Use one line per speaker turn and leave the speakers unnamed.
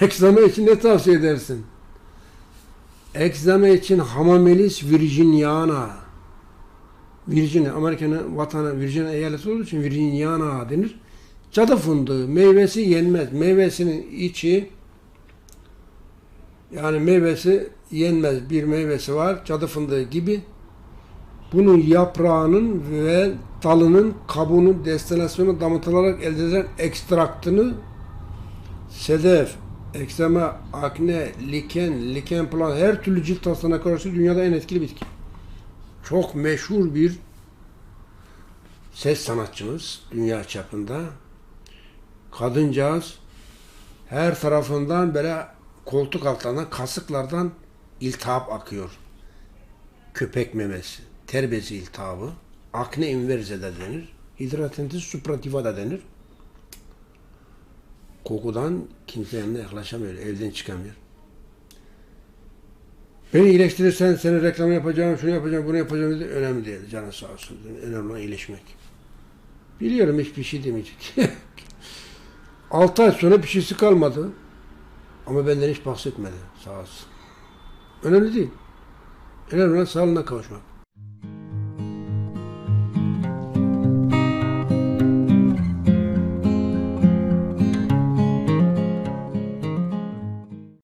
Egzama için ne tavsiye edersin? Egzama için Hamamelis virginiana. Virginia, Amerika'nın vatanı Virginia eyaleti olduğu için virginiana denir. Cadı fındığı meyvesi yenmez. Meyvesinin içi yani meyvesi yenmez bir meyvesi var. Cadı fındığı gibi. Bunun yaprağının ve dalının kabuğunun destilasyonu damıtılarak elde edilen ekstraktını sedef, eksema, akne, liken, liken plan her türlü cilt hastalığına karşı dünyada en etkili bitki. Çok meşhur bir ses sanatçımız dünya çapında. Kadıncağız her tarafından böyle koltuk altlarından, kasıklardan iltihap akıyor. Köpek memesi, ter bezi iltihabı, akne inverse de denir, hidratenitis suprativa da denir. Kokudan kimse yanına yaklaşamıyor, evden çıkamıyor. Beni iyileştirirsen seni reklam yapacağım, şunu yapacağım, bunu yapacağım dedi. Önemli değil, canın sağ olsun. Önemli olan iyileşmek. Biliyorum hiçbir şey demeyecek. 6 ay sonra bir şeysi kalmadı. Ama benden hiç bahsetmedi. Sağ olsun. Önemli değil. Önemli olan sağlığına kavuşmak.